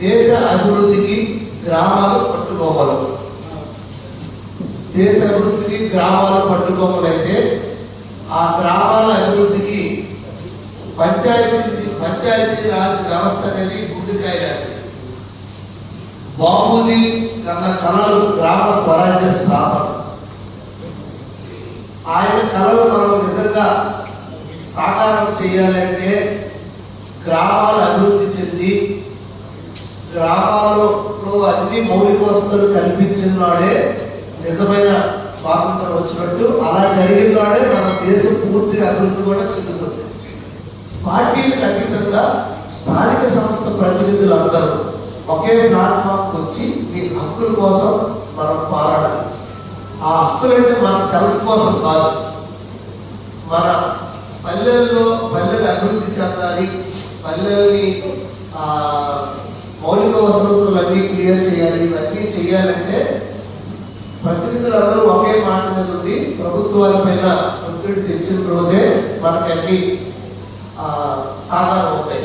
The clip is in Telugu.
దేశ అభివృద్ధికి గ్రామాలు పట్టుకోగలవు దేశ అభివృద్ధికి గ్రామాలు పట్టుకోగలైతే ఆ గ్రామాల అభివృద్ధికి పంచాయతీ పంచాయతీ రాజ్ వ్యవస్థ అనేది గుడ్డికాయ లాంటిది. బాబూజీ కన్న కళలు గ్రామ స్వరాజ్య స్థాపన ఆయన కళలు మనం నిజంగా సాకారం చేయాలంటే గ్రామాల అభివృద్ధి గ్రామాలలో అన్ని మౌలిక వసతులు కల్పించిన నాడే నిజమైన స్వాతంత్రం వచ్చినట్టు అలా జరిగిన నాడే మన దేశం పూర్తిగా అభివృద్ధి కూడా చెందుతుంది. పార్టీలకు అతీతంగా స్థానిక సంస్థ ప్రతినిధులందరూ ఒకే ప్లాట్ఫామ్కి వచ్చి మీ హక్కుల కోసం మనం పారడం ఆ హక్కులంటే మన సెల్ఫ్ కోసం కాదు. మన పల్లెల్లో పల్లెలు అభివృద్ధి చెందాలి. పల్లెల్ని మౌలిక వసతులన్నీ క్లియర్ చేయాలి. ఇవన్నీ చేయాలంటే ప్రతినిధులందరూ ఒకే మాట మీద ఉండి ప్రభుత్వాల పైన ఒత్తిడి తెచ్చిన రోజే మనకి అన్ని సాధారణ అవుతాయి